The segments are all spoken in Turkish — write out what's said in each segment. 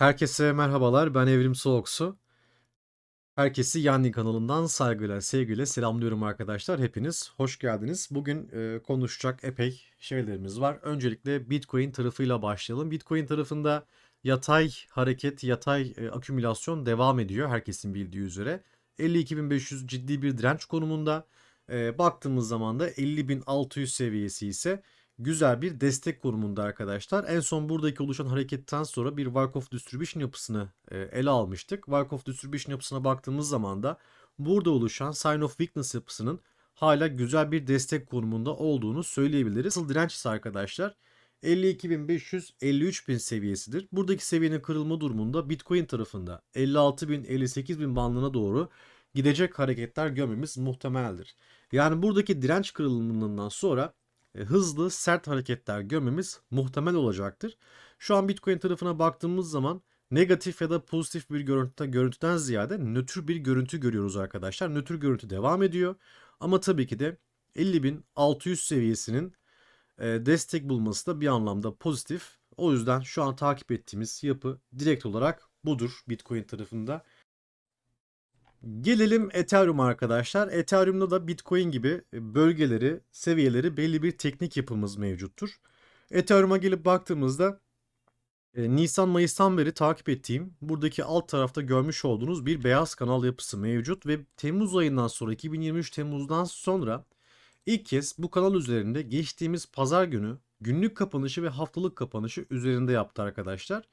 Herkese merhabalar. Ben Evrim Soğuksu. Herkesi Yanni kanalından saygıyla, sevgiyle selamlıyorum arkadaşlar. Hepiniz hoş geldiniz. Bugün e, konuşacak epey şeylerimiz var. Öncelikle Bitcoin tarafıyla başlayalım. Bitcoin tarafında yatay hareket, yatay e, akümülasyon devam ediyor herkesin bildiği üzere. 52.500 ciddi bir direnç konumunda. E, baktığımız zaman da 50.600 seviyesi ise güzel bir destek konumunda arkadaşlar. En son buradaki oluşan hareketten sonra bir Markov Distribution yapısını e, ele almıştık. Markov Distribution yapısına baktığımız zaman da burada oluşan Sign of Weakness yapısının hala güzel bir destek konumunda olduğunu söyleyebiliriz. Asıl direnç ise arkadaşlar 52.500-53.000 seviyesidir. Buradaki seviyenin kırılma durumunda Bitcoin tarafında 56.000-58.000 bandına doğru gidecek hareketler görmemiz muhtemeldir. Yani buradaki direnç kırılımından sonra hızlı, sert hareketler görmemiz muhtemel olacaktır. Şu an Bitcoin tarafına baktığımız zaman negatif ya da pozitif bir görüntü, görüntüden ziyade nötr bir görüntü görüyoruz arkadaşlar. Nötr görüntü devam ediyor. Ama tabii ki de 50.600 seviyesinin e, destek bulması da bir anlamda pozitif. O yüzden şu an takip ettiğimiz yapı direkt olarak budur Bitcoin tarafında. Gelelim Ethereum arkadaşlar. Ethereum'da da Bitcoin gibi e, bölgeleri, seviyeleri belli bir teknik yapımız mevcuttur. Ethereum'a gelip baktığımızda e, Nisan-Mayıs'tan beri takip ettiğim buradaki alt tarafta görmüş olduğunuz bir beyaz kanal yapısı mevcut ve Temmuz ayından sonra 2023 Temmuz'dan sonra ilk kez bu kanal üzerinde geçtiğimiz pazar günü günlük kapanışı ve haftalık kapanışı üzerinde yaptı arkadaşlar.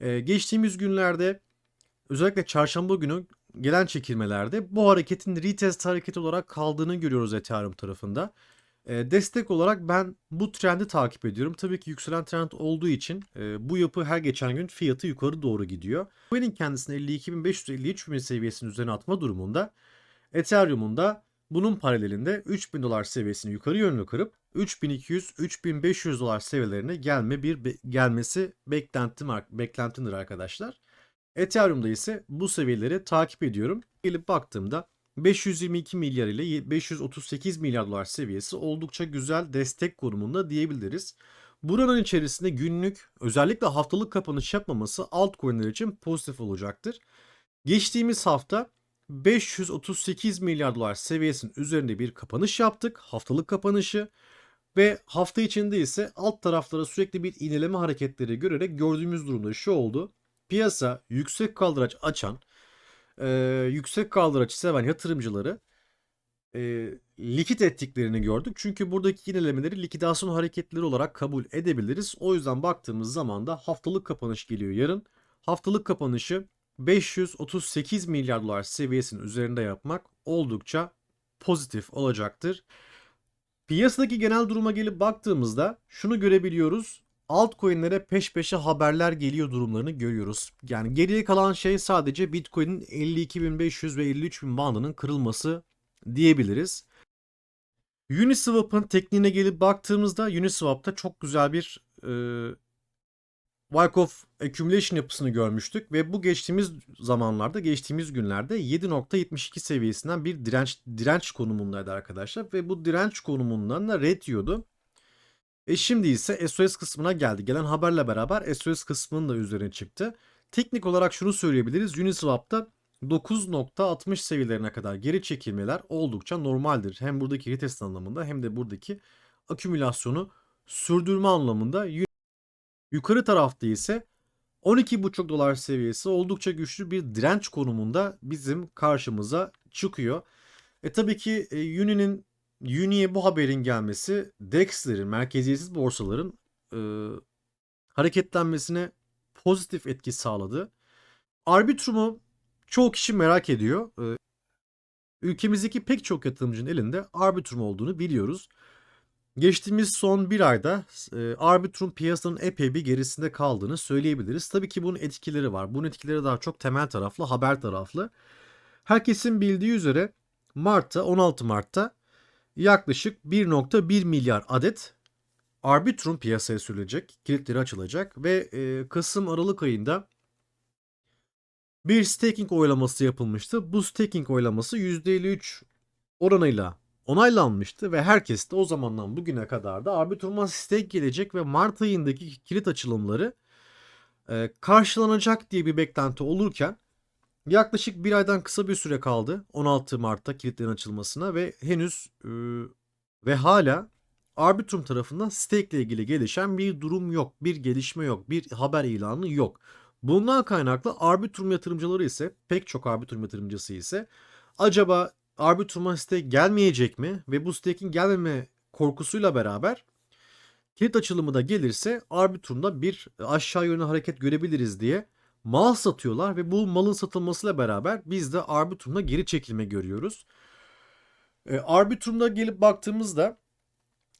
E, geçtiğimiz günlerde özellikle çarşamba günü gelen çekilmelerde bu hareketin retest hareketi olarak kaldığını görüyoruz Ethereum tarafında. E, destek olarak ben bu trendi takip ediyorum. Tabii ki yükselen trend olduğu için e, bu yapı her geçen gün fiyatı yukarı doğru gidiyor. Bitcoin'in kendisini 52.500-53.000 seviyesinin üzerine atma durumunda Ethereum'un da bunun paralelinde 3000 dolar seviyesini yukarı yönlü kırıp 3200-3500 dolar seviyelerine gelme bir gelmesi beklentim beklentimdir arkadaşlar. Ethereum'da ise bu seviyeleri takip ediyorum. Gelip baktığımda 522 milyar ile 538 milyar dolar seviyesi oldukça güzel destek konumunda diyebiliriz. Buranın içerisinde günlük özellikle haftalık kapanış yapmaması altcoin'ler için pozitif olacaktır. Geçtiğimiz hafta 538 milyar dolar seviyesinin üzerinde bir kapanış yaptık. Haftalık kapanışı. Ve hafta içinde ise alt taraflara sürekli bir ineleme hareketleri görerek gördüğümüz durumda şu oldu piyasa yüksek kaldıraç açan, e, yüksek kaldıraç seven yatırımcıları e, likit ettiklerini gördük. Çünkü buradaki yinelemeleri likidasyon hareketleri olarak kabul edebiliriz. O yüzden baktığımız zaman da haftalık kapanış geliyor yarın. Haftalık kapanışı 538 milyar dolar seviyesinin üzerinde yapmak oldukça pozitif olacaktır. Piyasadaki genel duruma gelip baktığımızda şunu görebiliyoruz altcoin'lere peş peşe haberler geliyor durumlarını görüyoruz. Yani geriye kalan şey sadece Bitcoin'in 52.500 ve 53.000 bandının kırılması diyebiliriz. Uniswap'ın tekniğine gelip baktığımızda Uniswap'ta çok güzel bir e, Wyckoff accumulation yapısını görmüştük ve bu geçtiğimiz zamanlarda, geçtiğimiz günlerde 7.72 seviyesinden bir direnç direnç konumundaydı arkadaşlar ve bu direnç konumundan da red yiyordu. E şimdi ise SOS kısmına geldi. Gelen haberle beraber SOS kısmının da üzerine çıktı. Teknik olarak şunu söyleyebiliriz. Uniswap'ta 9.60 seviyelerine kadar geri çekilmeler oldukça normaldir. Hem buradaki retest anlamında hem de buradaki akümülasyonu sürdürme anlamında. Yukarı tarafta ise 12.5 dolar seviyesi oldukça güçlü bir direnç konumunda bizim karşımıza çıkıyor. E tabii ki e, Uni'nin Uni'ye bu haberin gelmesi DEX'lerin, merkeziyetsiz borsaların e, hareketlenmesine pozitif etki sağladı. Arbitrum'u çoğu kişi merak ediyor. E, ülkemizdeki pek çok yatırımcının elinde Arbitrum olduğunu biliyoruz. Geçtiğimiz son bir ayda e, Arbitrum piyasanın epey bir gerisinde kaldığını söyleyebiliriz. Tabii ki bunun etkileri var. Bunun etkileri daha çok temel taraflı, haber taraflı. Herkesin bildiği üzere Mart'ta, 16 Mart'ta yaklaşık 1.1 milyar adet Arbitrum piyasaya sürülecek, kilitleri açılacak ve e, Kasım-Aralık ayında bir staking oylaması yapılmıştı. Bu staking oylaması %53 oranıyla onaylanmıştı ve herkes de o zamandan bugüne kadar da Arbitrum'a stake gelecek ve Mart ayındaki kilit açılımları e, karşılanacak diye bir beklenti olurken yaklaşık bir aydan kısa bir süre kaldı 16 Mart'ta kilitlerin açılmasına ve henüz e, ve hala Arbitrum tarafından stake ile ilgili gelişen bir durum yok, bir gelişme yok, bir haber ilanı yok. Bundan kaynaklı Arbitrum yatırımcıları ise pek çok Arbitrum yatırımcısı ise acaba Arbitrum'a stake gelmeyecek mi ve bu stake'in gelmeme korkusuyla beraber kilit açılımı da gelirse Arbitrum'da bir aşağı yönlü hareket görebiliriz diye mal satıyorlar ve bu malın satılmasıyla beraber biz de Arbitrum'da geri çekilme görüyoruz. E, Arbitrum'da gelip baktığımızda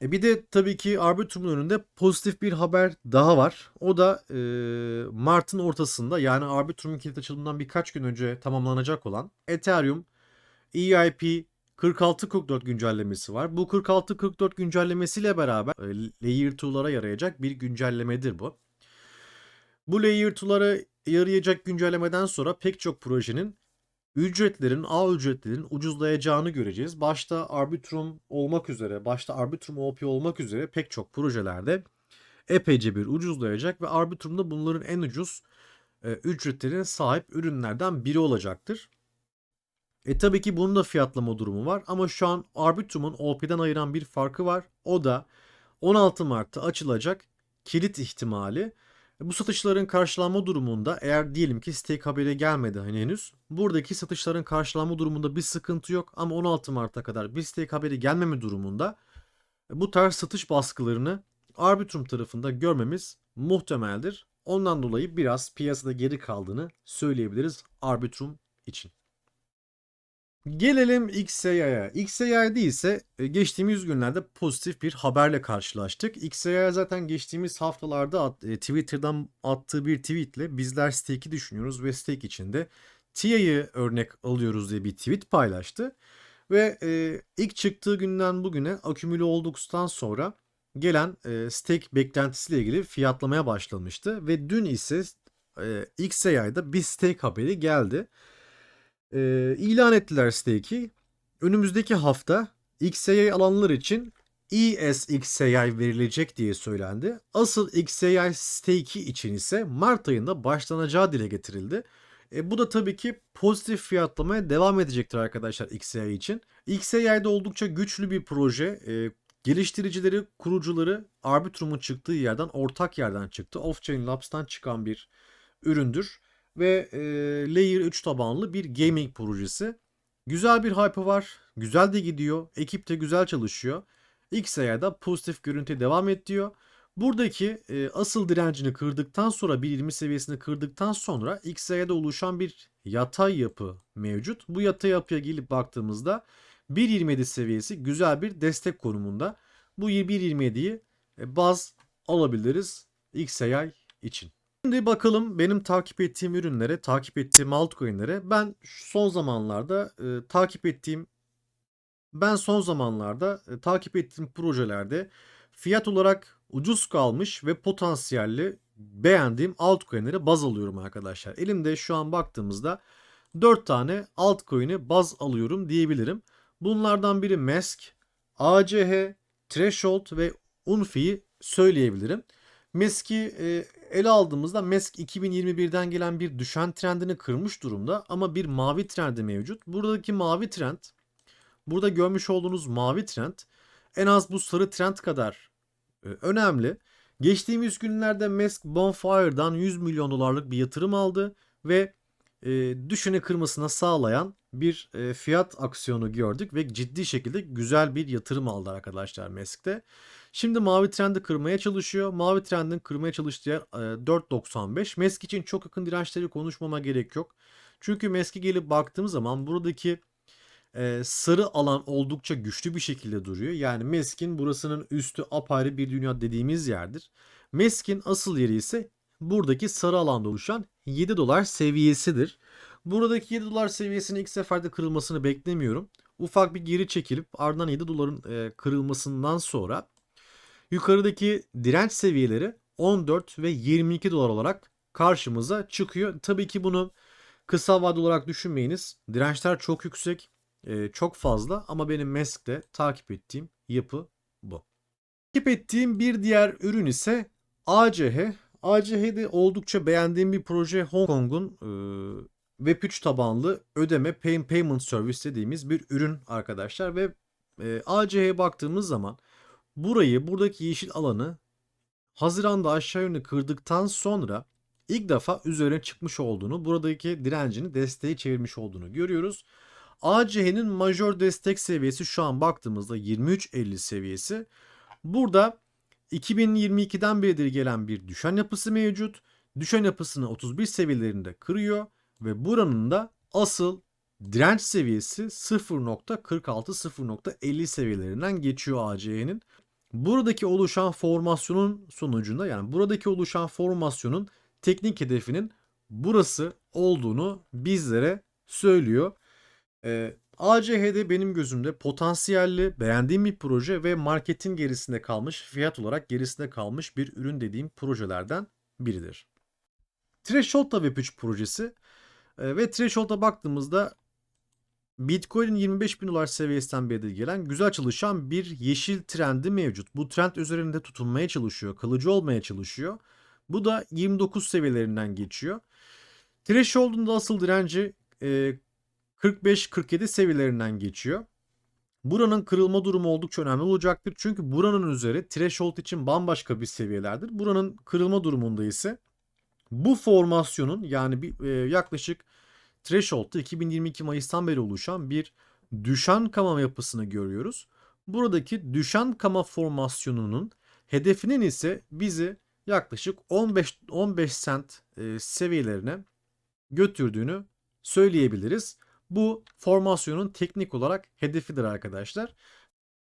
e bir de tabii ki Arbitrum'un önünde pozitif bir haber daha var. O da e, Mart'ın ortasında yani Arbitrum'un kilit açılımından birkaç gün önce tamamlanacak olan Ethereum EIP 4644 güncellemesi var. Bu 4644 güncellemesiyle beraber e, Layer 2'lara yarayacak bir güncellemedir bu. Bu Layer 2'lara yarayacak güncellemeden sonra pek çok projenin ücretlerin, ağ ücretlerin ucuzlayacağını göreceğiz. Başta Arbitrum olmak üzere, başta Arbitrum OP olmak üzere pek çok projelerde epeyce bir ucuzlayacak ve Arbitrum da bunların en ucuz e, ücretlerine sahip ürünlerden biri olacaktır. E tabii ki bunun da fiyatlama durumu var ama şu an Arbitrum'un OP'den ayıran bir farkı var. O da 16 Mart'ta açılacak kilit ihtimali. E, bu satışların karşılanma durumunda eğer diyelim ki stake haberi gelmedi hani henüz. Buradaki satışların karşılanma durumunda bir sıkıntı yok ama 16 Mart'a kadar bir stake haberi gelmeme durumunda e, bu tarz satış baskılarını Arbitrum tarafında görmemiz muhtemeldir. Ondan dolayı biraz piyasada geri kaldığını söyleyebiliriz Arbitrum için. Gelelim XAI'ya. XAI'de ise e, geçtiğimiz günlerde pozitif bir haberle karşılaştık. XAI zaten geçtiğimiz haftalarda at, e, Twitter'dan attığı bir tweetle bizler stake'i düşünüyoruz ve stake içinde TIA'yı örnek alıyoruz diye bir tweet paylaştı. Ve e, ilk çıktığı günden bugüne akümüle olduktan sonra gelen e, stake beklentisiyle ilgili fiyatlamaya başlamıştı. Ve dün ise e, XAI'da bir stake haberi geldi e, ilan ettiler stake'i. Önümüzdeki hafta XAI alanlar için ESXAI verilecek diye söylendi. Asıl XAI stake'i için ise Mart ayında başlanacağı dile getirildi. E, bu da tabii ki pozitif fiyatlamaya devam edecektir arkadaşlar XAI için. XAI'de oldukça güçlü bir proje. E, geliştiricileri, kurucuları Arbitrum'un çıktığı yerden, ortak yerden çıktı. Off-Chain Labs'tan çıkan bir üründür ve e, Layer 3 tabanlı bir gaming projesi. Güzel bir hype var. Güzel de gidiyor. Ekip de güzel çalışıyor. XAI'da pozitif görüntü devam et diyor. Buradaki e, asıl direncini kırdıktan sonra 1.20 seviyesini kırdıktan sonra XAI'de oluşan bir yatay yapı mevcut. Bu yatay yapıya gelip baktığımızda 1.27 seviyesi güzel bir destek konumunda. Bu 1.27'yi e, baz alabiliriz XAI için. Şimdi bakalım benim takip ettiğim ürünlere, takip ettiğim altcoin'lere. Ben son zamanlarda e, takip ettiğim ben son zamanlarda e, takip ettiğim projelerde fiyat olarak ucuz kalmış ve potansiyelli beğendiğim altcoin'lere baz alıyorum arkadaşlar. Elimde şu an baktığımızda 4 tane altcoin'e baz alıyorum diyebilirim. Bunlardan biri Mask, ACH, Threshold ve Unfi'yi söyleyebilirim. Mesk'i e, ele aldığımızda Mesk 2021'den gelen bir düşen trendini kırmış durumda ama bir mavi trendi mevcut. Buradaki mavi trend, burada görmüş olduğunuz mavi trend en az bu sarı trend kadar e, önemli. Geçtiğimiz günlerde Mesk Bonfire'dan 100 milyon dolarlık bir yatırım aldı ve e, düşeni kırmasına sağlayan bir e, fiyat aksiyonu gördük ve ciddi şekilde güzel bir yatırım aldı arkadaşlar Mesk'te. Şimdi mavi trendi kırmaya çalışıyor. Mavi trendin kırmaya çalıştığı yer e, 4.95. Mesk için çok yakın dirençleri konuşmama gerek yok. Çünkü Mesk'e gelip baktığımız zaman buradaki e, sarı alan oldukça güçlü bir şekilde duruyor. Yani Mesk'in burasının üstü apayrı bir dünya dediğimiz yerdir. Mesk'in asıl yeri ise buradaki sarı alanda oluşan 7 dolar seviyesidir. Buradaki 7 dolar seviyesinin ilk seferde kırılmasını beklemiyorum. Ufak bir geri çekilip ardından 7 doların e, kırılmasından sonra yukarıdaki direnç seviyeleri 14 ve 22 dolar olarak karşımıza çıkıyor. Tabii ki bunu kısa vade olarak düşünmeyiniz. Dirençler çok yüksek, e, çok fazla ama benim Mesk'te takip ettiğim yapı bu. Takip ettiğim bir diğer ürün ise ACH. ACH'de oldukça beğendiğim bir proje Hong Kong'un e, Web3 tabanlı ödeme pay payment service dediğimiz bir ürün arkadaşlar ve e, ACH'ye baktığımız zaman burayı buradaki yeşil alanı Haziran'da aşağı yönlü kırdıktan sonra ilk defa üzerine çıkmış olduğunu, buradaki direncini desteğe çevirmiş olduğunu görüyoruz. ACH'nin majör destek seviyesi şu an baktığımızda 23.50 seviyesi. Burada 2022'den beridir gelen bir düşen yapısı mevcut. Düşen yapısını 31 seviyelerinde kırıyor ve buranın da asıl direnç seviyesi 0.46-0.50 seviyelerinden geçiyor ACH'nin. Buradaki oluşan formasyonun sonucunda yani buradaki oluşan formasyonun teknik hedefinin burası olduğunu bizlere söylüyor. Ee, ACH'de benim gözümde potansiyelli, beğendiğim bir proje ve marketin gerisinde kalmış, fiyat olarak gerisinde kalmış bir ürün dediğim projelerden biridir. Threshold da Web3 projesi Ee, ve Threshold'a baktığımızda Bitcoin'in 25 bin dolar seviyesinden beri gelen güzel çalışan bir yeşil trendi mevcut. Bu trend üzerinde tutunmaya çalışıyor, kalıcı olmaya çalışıyor. Bu da 29 seviyelerinden geçiyor. Threshold'un asıl direnci e, 45-47 seviyelerinden geçiyor. Buranın kırılma durumu oldukça önemli olacaktır. Çünkü buranın üzeri threshold için bambaşka bir seviyelerdir. Buranın kırılma durumunda ise bu formasyonun yani bir, e, yaklaşık threshold'da 2022 Mayıs'tan beri oluşan bir düşen kama yapısını görüyoruz. Buradaki düşen kama formasyonunun hedefinin ise bizi yaklaşık 15 15 cent e, seviyelerine götürdüğünü söyleyebiliriz. Bu formasyonun teknik olarak hedefidir arkadaşlar.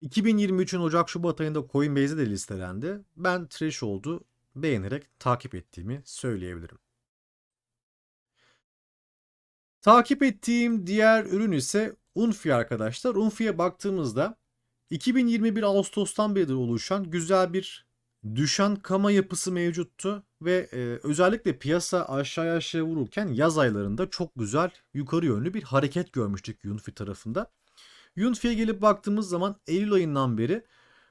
2023'ün Ocak-Şubat ayında Coinbase'de de listelendi. Ben Threshold'u beğenerek takip ettiğimi söyleyebilirim. Takip ettiğim diğer ürün ise Unfi arkadaşlar. Unfi'ye baktığımızda 2021 Ağustos'tan beri oluşan güzel bir düşen kama yapısı mevcuttu ve e, özellikle piyasa aşağı aşağı vururken yaz aylarında çok güzel yukarı yönlü bir hareket görmüştük Unfi tarafında. Unfi'ye gelip baktığımız zaman Eylül ayından beri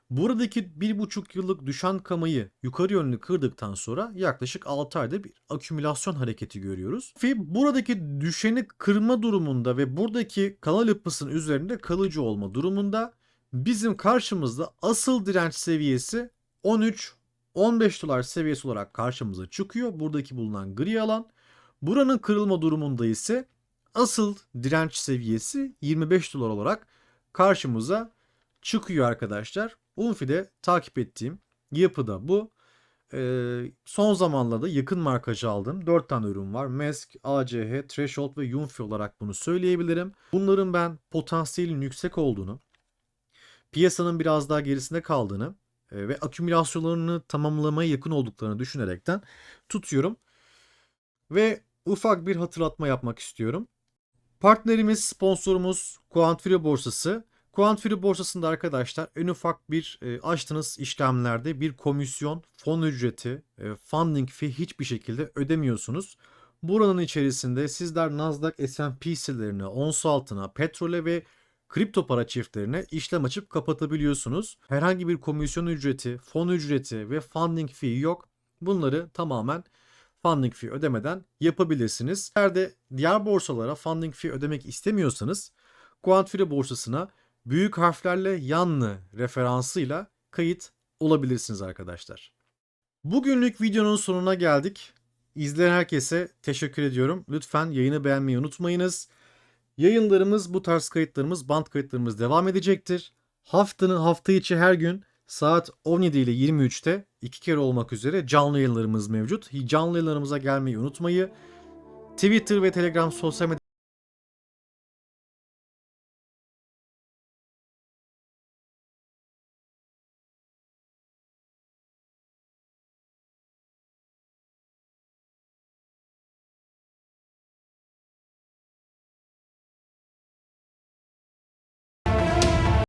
buradaki bir buçuk yıllık düşen kamayı yukarı yönlü kırdıktan sonra yaklaşık 6 ayda bir akümülasyon hareketi görüyoruz. Fi buradaki düşeni kırma durumunda ve buradaki kanal yapısının üzerinde kalıcı olma durumunda bizim karşımızda asıl direnç seviyesi 13 15 dolar seviyesi olarak karşımıza çıkıyor. Buradaki bulunan gri alan. Buranın kırılma durumunda ise asıl direnç seviyesi 25 dolar olarak karşımıza çıkıyor arkadaşlar. Unfi'de takip ettiğim yapı da bu. Ee, son zamanlarda yakın markacı aldım. 4 tane ürün var. Mask, ACH, Threshold ve Unfi olarak bunu söyleyebilirim. Bunların ben potansiyelin yüksek olduğunu, piyasanın biraz daha gerisinde kaldığını e, ve akümülasyonlarını tamamlamaya yakın olduklarını düşünerekten tutuyorum. Ve ufak bir hatırlatma yapmak istiyorum. Partnerimiz, sponsorumuz Quantfree borsası. Quantfree borsasında arkadaşlar en ufak bir e, açtığınız işlemlerde bir komisyon, fon ücreti, e, funding fee hiçbir şekilde ödemiyorsunuz. Buranın içerisinde sizler Nasdaq S&P hisselerine, ons altına, petrole ve kripto para çiftlerine işlem açıp kapatabiliyorsunuz. Herhangi bir komisyon ücreti, fon ücreti ve funding fee yok. Bunları tamamen funding fee ödemeden yapabilirsiniz. Eğer de diğer borsalara funding fee ödemek istemiyorsanız Quantfree borsasına büyük harflerle yanlı referansıyla kayıt olabilirsiniz arkadaşlar. Bugünlük videonun sonuna geldik. İzleyen herkese teşekkür ediyorum. Lütfen yayını beğenmeyi unutmayınız. Yayınlarımız, bu tarz kayıtlarımız, band kayıtlarımız devam edecektir. Haftanın hafta içi her gün saat 17 ile 23'te iki kere olmak üzere canlı yayınlarımız mevcut. Canlı yayınlarımıza gelmeyi unutmayı. Twitter ve Telegram sosyal medya